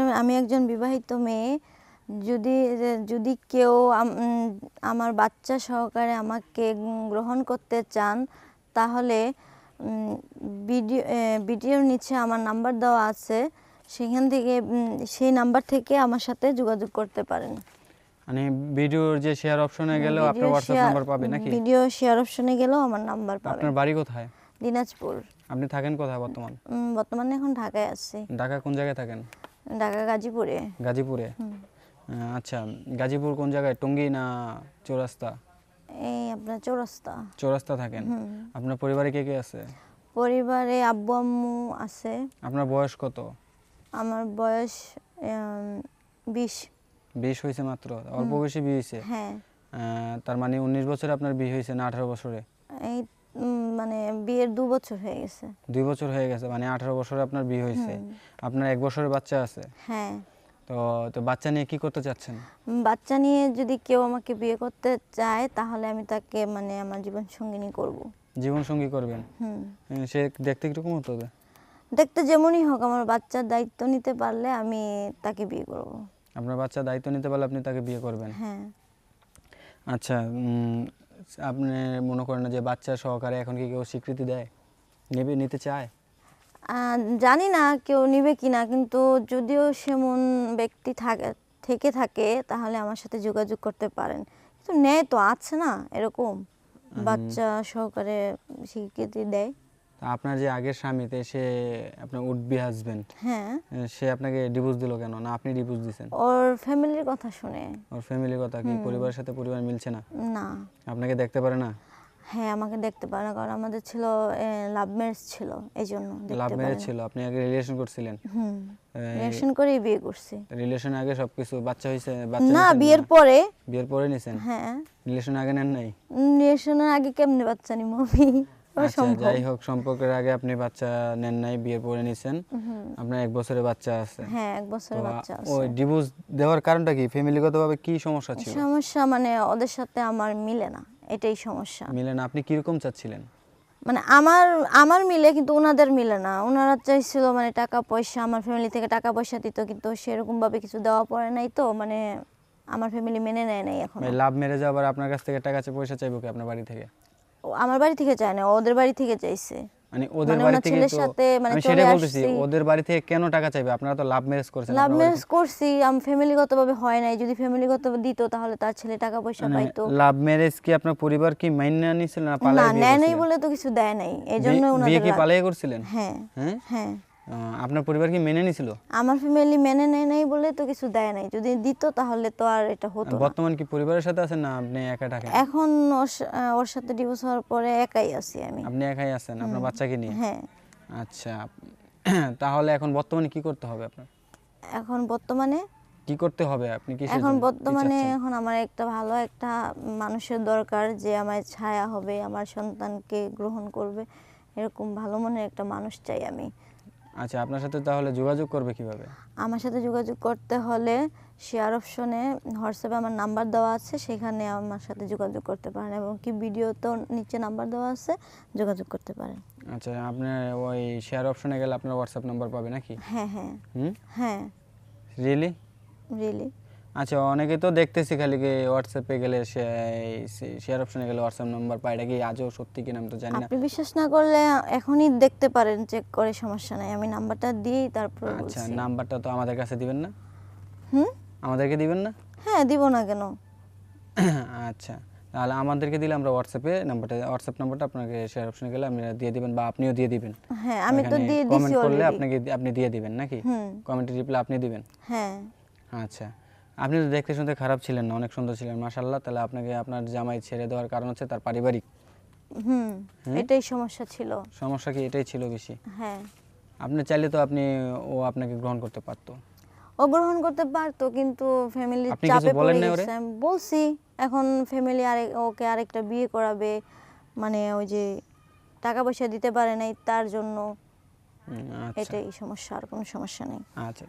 আমি একজন বিবাহিত মেয়ে। যদি যদি কেউ আমার বাচ্চা সহকারে আমাকে গ্রহণ করতে চান তাহলে ভিডিও ভিডিওর নিচে আমার নাম্বার দেওয়া আছে। সেখান থেকে সেই নাম্বার থেকে আমার সাথে যোগাযোগ করতে পারেন। মানে ভিডিওর যে শেয়ার অপশনে গেলেও আপনার শেয়ার- নাম্বার পাবে নাকি? ভিডিও শেয়ার অপশনে গেলেও আমার নাম্বার পাবেন। আপনার বাড়ি কোথায়? দিনাজপুর। আপনি থাকেন কোথায় বর্তমান? বর্তমানে এখন ঢাকায় আছি। ঢাকা কোন জায়গায় থাকেন? ঢাকা গাজীপুরে। গাজীপুরে? আচ্ছা গাজীপুর কোন জায়গায় টঙ্গী না চৌরাস্তা? এই আপনার চৌরাস্তা। চৌরাস্তা থাকেন? আপনার পরিবারে কে কে আছে? পরিবারে আব্বু আম্মু আছে। আপনার বয়স কত? আমার বয়স বিশ। বিশ হয়েছে মাত্র? অল্প বয়সে বিয়ে হয়েছে হ্যাঁ। তার মানে উনিশ বছরে আপনার বিয়ে হয়েছে না আঠারো বছরে? এই মানে বিয়ের দু বছর হয়ে গেছে। দুই বছর হয়ে গেছে মানে আঠারো বছরে আপনার বিয়ে হয়েছে। আপনার এক বছরের বাচ্চা আছে। হ্যাঁ। তো তো বাচ্চা নিয়ে কি করতে চাচ্ছেন? বাচ্চা নিয়ে যদি কেউ আমাকে বিয়ে করতে চায় তাহলে আমি তাকে মানে আমার জীবন সঙ্গিনী করব। জীবন সঙ্গী করবেন? হুম। সে দেখতে কীরকম হতে হবে দেখতে যেমনই হোক আমার বাচ্চার দায়িত্ব নিতে পারলে আমি তাকে বিয়ে করব। আপনার বাচ্চা দায়িত্ব নিতে পারলে আপনি তাকে বিয়ে করবেন? হ্যাঁ। আচ্ছা আপনি মনে করেন না যে বাচ্চা সহকারে এখন কি কেউ স্বীকৃতি দেয়? নেবে নিতে চায়? জানি না কেউ নিবে কিনা কিন্তু যদিও সেমন ব্যক্তি থাকে থেকে থাকে তাহলে আমার সাথে যোগাযোগ করতে পারেন। কিন্তু নেয় তো আছে না এরকম। বাচ্চা সহকারে স্বীকৃতি দেয়। আপনার যে আগের স্বামীতে সে আপনার উঠবি হাজবেন্ড হ্যাঁ। সে আপনাকে ডিভোর্স দিল কেন? না আপনি ডিভোর্স দিছেন? ওর ফ্যামিলির কথা শুনে। ওর ফ্যামিলির কথা কি? পরিবারের সাথে পরিবার মিলছে না? না। আপনাকে দেখতে পারে না? হ্যাঁ আমাকে দেখতে পারে না কারণ আমাদের ছিল লাভ ম্যারেজ ছিল এই জন্য লাভ ম্যারেজ ছিল আপনি আগে রিলেশন করছিলেন। হুম। রিলেশন করেই বিয়ে করছি। রিলেশন আগে সবকিছু বাচ্চা হয়েছে বাচ্চা না বিয়ের পরে। বিয়ের পরে নিছেন? হ্যাঁ। রিলেশন আগে নেন নাই? রিলেশনের আগে কেমনে বাচ্চা নিব আমি? আচ্ছা যাই হোক সম্পর্কের আগে আপনি বাচ্চা নেন নাই বিয়ের পরে নিছেন। আপনার এক বছরের বাচ্চা আছে। হ্যাঁ এক বছরের বাচ্চা আছে। ওই ডিভোর্স দেওয়ার কারণটা কি? ফ্যামিলিগতভাবে কি সমস্যা ছিল? সমস্যা মানে ওদের সাথে আমার মিলে না এটাই সমস্যা। মিলেন আপনি কীরকম চাচ্ছিলেন? মানে আমার আমার মিলে কিন্তু ওনাদের মিলে না। ওনারা চাইছিল মানে টাকা পয়সা আমার ফ্যামিলি থেকে টাকা পয়সা দিত কিন্তু সেরকম ভাবে কিছু দেওয়া পড়ে নাই তো মানে আমার ফ্যামিলি মেনে নেয় নাই এখন। লাভ মেরে আবার আপনার কাছ থেকে টাকা পয়সা চাইব কি আপনার বাড়ি থেকে? আমার বাড়ি থেকে চায় না ওদের বাড়ি থেকে চাইছে মানে ওদের মানে বাড়ি থেকে ছেলের সাথে মানে চলে বলতেছি আসছি। ওদের বাড়ি থেকে কেন টাকা চাইবে? আপনারা তো লাভ ম্যারেজ করছেন লাভ ম্যারেজ করছি আমি ফ্যামিলিগত ভাবে হয় নাই যদি ফ্যামিলিগত দিত তাহলে তার ছেলে টাকা পয়সা মানে পাইতো। লাভ ম্যারেজ কি আপনার পরিবার কি মাইনে নিছিল না না পালায় বিয়ে নেয় নাই বলে তো কিছু দেয় নাই এজন্য ওনাদের জন্য বিয়ে কি। পালিয়ে করছিলেন? হ্যাঁ হ্যাঁ? হ্যাঁ। আপনার পরিবার কি মেনে নিছিল? আমার ফ্যামিলি মেনে নেয় নাই বলে তো কিছু দেয় নাই। যদি দিত তাহলে তো আর এটা হতো না। বর্তমান কি পরিবারের সাথে আছেন না আপনি একা থাকেন এখন ওর সাথে ডিভোর্স হওয়ার পরে একাই আছি আমি। আপনি একাই আছেন আপনার বাচ্চাকে নিয়ে? হ্যাঁ। আচ্ছা। তাহলে এখন বর্তমানে কি করতে হবে আপনার? এখন বর্তমানে? কি করতে হবে আপনি? কি এখন বর্তমানে এখন আমার একটা ভালো একটা মানুষের দরকার যে আমার ছায়া হবে আমার সন্তানকে গ্রহণ করবে। এরকম ভালো মনের একটা মানুষ চাই আমি। আচ্ছা আপনার সাথে তাহলে যোগাযোগ করবে কীভাবে? আমার সাথে যোগাযোগ করতে হলে শেয়ার অপশনে হোয়াটসঅ্যাপে আমার নাম্বার দেওয়া আছে সেখানে আমার সাথে যোগাযোগ করতে পারেন এবং কি ভিডিওতেও নিচে নাম্বার দেওয়া আছে যোগাযোগ করতে পারেন। আচ্ছা আপনি ওই শেয়ার অপশনে গেলে আপনার হোয়াটসঅ্যাপ নাম্বার পাবে নাকি? হ্যাঁ হ্যাঁ। হুম? হ্যাঁ। রিয়েলি রিয়েলি আচ্ছা অনেকে তো দেখতেছি খালি কি হোয়াটসঅ্যাপে গেলে শেয়ার অপশনে গেলে হোয়াটসঅ্যাপ নাম্বার পাই এটা কি আজও সত্যি কিনা আমি তো জানি না। আপনি বিশ্বাস না করলে এখনই দেখতে পারেন চেক করে সমস্যা নাই আমি নাম্বারটা দিই তারপর আচ্ছা নাম্বারটা তো আমাদের কাছে দিবেন না? হুম? আমাদেরকে দিবেন না? হ্যাঁ দিব না কেন? আচ্ছা তাহলে আমাদেরকে দিলে আমরা হোয়াটসঅ্যাপে নাম্বারটা হোয়াটসঅ্যাপ নাম্বারটা আপনাকে শেয়ার অপশনে গেলে আপনি দিয়ে দিবেন বা আপনিও দিয়ে দিবেন। হ্যাঁ আমি তো দিয়ে দিছি কমেন্ট করলে আপনাকে আপনি দিয়ে দিবেন নাকি? হুম। কমেন্টে রিপ্লাই আপনি দিবেন? হ্যাঁ। আচ্ছা। আপনি তো দেখতে শুনতে খারাপ ছিলেন না অনেক সুন্দর ছিলেন মাশাল্লাহ তাহলে আপনাকে আপনার জামাই ছেড়ে দেওয়ার কারণ হচ্ছে তার পারিবারিক। হুম এটাই সমস্যা ছিল। সমস্যা কি এটাই ছিল বেশি? হ্যাঁ। আপনি চাইলে তো আপনি ও আপনাকে গ্রহণ করতে পারতো। ও গ্রহণ করতে পারতো কিন্তু ফ্যামিলির কিছু চাপে পড়ে? গেছে। বলছি এখন ফ্যামিলি আরেক ওকে আরেকটা বিয়ে করাবে মানে ওই যে টাকা পয়সা দিতে পারে নাই তার জন্য। আচ্ছা। এটাই সমস্যা আর কোনো সমস্যা নেই। আচ্ছা।